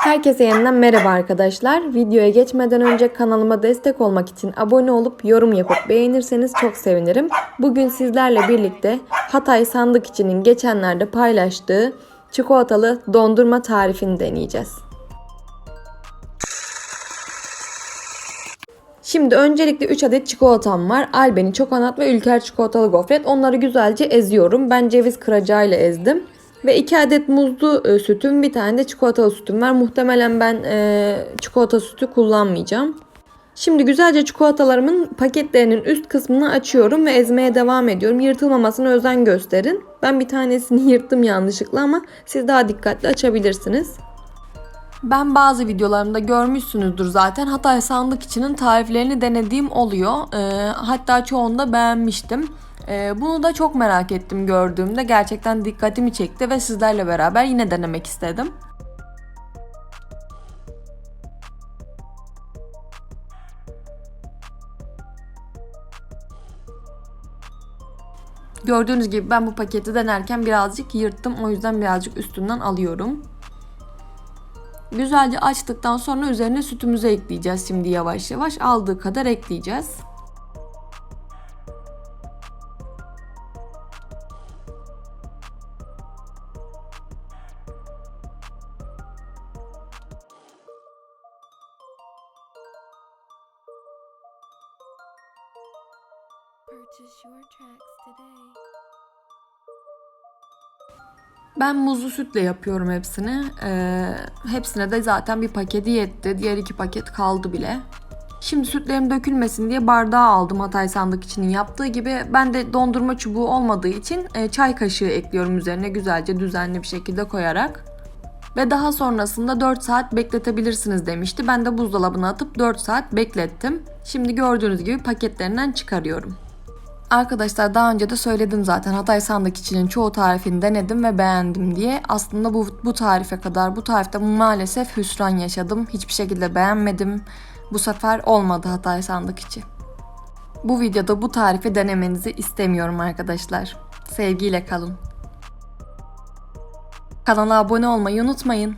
Herkese yeniden merhaba arkadaşlar. Videoya geçmeden önce kanalıma destek olmak için abone olup yorum yapıp beğenirseniz çok sevinirim. Bugün sizlerle birlikte Hatay sandık içinin geçenlerde paylaştığı çikolatalı dondurma tarifini deneyeceğiz. Şimdi öncelikle 3 adet çikolatam var. Albeni, Çokonat ve Ülker çikolatalı gofret. Onları güzelce eziyorum. Ben ceviz kıracağıyla ezdim. Ve 2 adet muzlu e, sütüm, bir tane de çikolatalı sütüm var. Muhtemelen ben e, çikolata sütü kullanmayacağım. Şimdi güzelce çikolatalarımın paketlerinin üst kısmını açıyorum ve ezmeye devam ediyorum. Yırtılmamasına özen gösterin. Ben bir tanesini yırttım yanlışlıkla ama siz daha dikkatli açabilirsiniz. Ben bazı videolarımda görmüşsünüzdür zaten. Hatay sandık içinin tariflerini denediğim oluyor. Ee, hatta çoğunu da beğenmiştim. Ee, bunu da çok merak ettim gördüğümde. Gerçekten dikkatimi çekti ve sizlerle beraber yine denemek istedim. Gördüğünüz gibi ben bu paketi denerken birazcık yırttım. O yüzden birazcık üstünden alıyorum. Güzelce açtıktan sonra üzerine sütümüzü ekleyeceğiz şimdi yavaş yavaş. Aldığı kadar ekleyeceğiz. Purchase your tracks today. Ben muzlu sütle yapıyorum hepsini. Ee, hepsine de zaten bir paketi yetti. Diğer iki paket kaldı bile. Şimdi sütlerim dökülmesin diye bardağı aldım Hatay sandık içinin yaptığı gibi. Ben de dondurma çubuğu olmadığı için e, çay kaşığı ekliyorum üzerine güzelce düzenli bir şekilde koyarak. Ve daha sonrasında 4 saat bekletebilirsiniz demişti. Ben de buzdolabına atıp 4 saat beklettim. Şimdi gördüğünüz gibi paketlerinden çıkarıyorum. Arkadaşlar daha önce de söyledim zaten Hatay sandık içinin çoğu tarifini denedim ve beğendim diye. Aslında bu, bu tarife kadar bu tarifte maalesef hüsran yaşadım. Hiçbir şekilde beğenmedim. Bu sefer olmadı Hatay sandık içi. Bu videoda bu tarifi denemenizi istemiyorum arkadaşlar. Sevgiyle kalın. Kanala abone olmayı unutmayın.